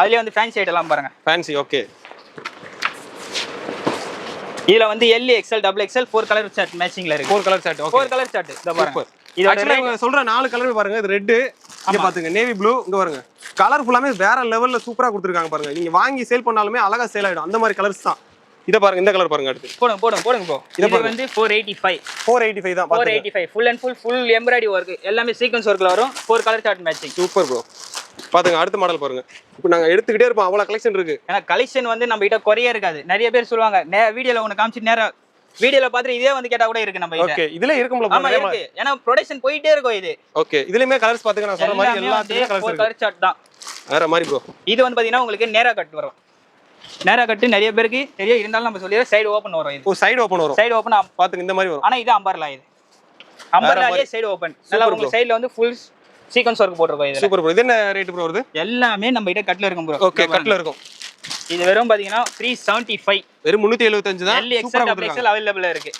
அதுலயே வந்து ஃபேன்சி ஐட்டம்லாம் பாருங்க. ஃபேன்சி ஓகே இதுல வந்து L XL double XL four colour chart மேட்சிங்ல இருக்கு. Four colour shirt okay four colour chart இத பாருங்க. சூப்பர் இதோட ஆக்சுவலா இவங்க சொல்ற நாலு கலர் பாருங்க. இது ரெட் இங்க பாத்துங்க. நேவி ப்ளூ இங்க பாருங்க. கலர் ஃபுல்லாமே வேற லெவல்ல சூப்பரா கொடுத்துருக்காங்க பாருங்க. நீங்க வாங்கி சேல் பண்ணாலுமே அழகா சேல் ஆயிடும். அந்த மாதிரி கலர்ஸ் தான். இத பாருங்க இந்த கலர் பாருங்க அடுத்து. போடுங்க போடுங்க போடுங்க ப்ரோ இத இது. வந்து four eighty five four eighty five தான் ஃபோர் பாத்துங்க. Eighty five full and full full embroidery work எல்லாமே சீக்வன்ஸ் ஒர்க்ல வரும். Four colour chart matching super bro பாத்துங்க அடுத்த மாடல் பாருங்க. இப்போ நாங்க எடுத்துக்கிட்டே இருப்போம் அவ்வளவு கலெக்ஷன் இருக்கு. ஏன்னா கலெக்ஷன் வந்து நம்ம கிட்ட குறைய இருக்காது. நிறைய பேர் சொல்லுவாங்க வீடியோல ஒன்று காமிச்சு நேரா வீடியோல பார்த்துட்டு இதே வந்து கேட்டா கூட இருக்கு நம்ம ஓகே இதுல இருக்கும்ல ஆமா இருக்கு. ஏன்னா ப்ரொடக்ஷன் போயிட்டே இருக்கும் இது. ஓகே இதுலயுமே கலர்ஸ் பாத்துங்க நான் சொன்ன மாதிரி எல்லாத்துலயும் கலர்ஸ் இருக்கு. கலர் சார்ட் தான். வேற மாதிரி ப்ரோ இது வந்து பாத்தீங்கன்னா உங்களுக்கு நேரா கட் வரும். நேரா கட்டு நிறைய பேருக்கு தெரியும். இருந்தாலும் நம்ம சொல்லி சைடு ஓப்பன் வரும் இது. சைடு ஓபன் வரும். சைடு ஓப்பன் பாத்துங்க இந்த மாதிரி வரும். ஆனா இது அம்பர்லா இது. அம்பர்லாலே சைடு ஓப்பன் நல்லா உங்களுக்கு சைடுல வந்து ஃபுல் சீக்வன்ஸ் ஒர்க் போட்டிருக்கோம் இதுல. சூப்பர் ப்ரோ இது என்ன ரேட் ப்ரோ வருது? எல்லாமே நம்ம கிட்ட கட்ல இருக்கும் ப்ரோ ஓகே கட்ல இருக்கும். இது வெறும் பாத்தீங்கன்னா த்ரீ செவன்ட்டி ஃபைவ் வெறும் முன்னூத்தி எழுபத்தஞ்சு தான் எல் சூப்பரா எக்ஸ்எல் இருக்கு.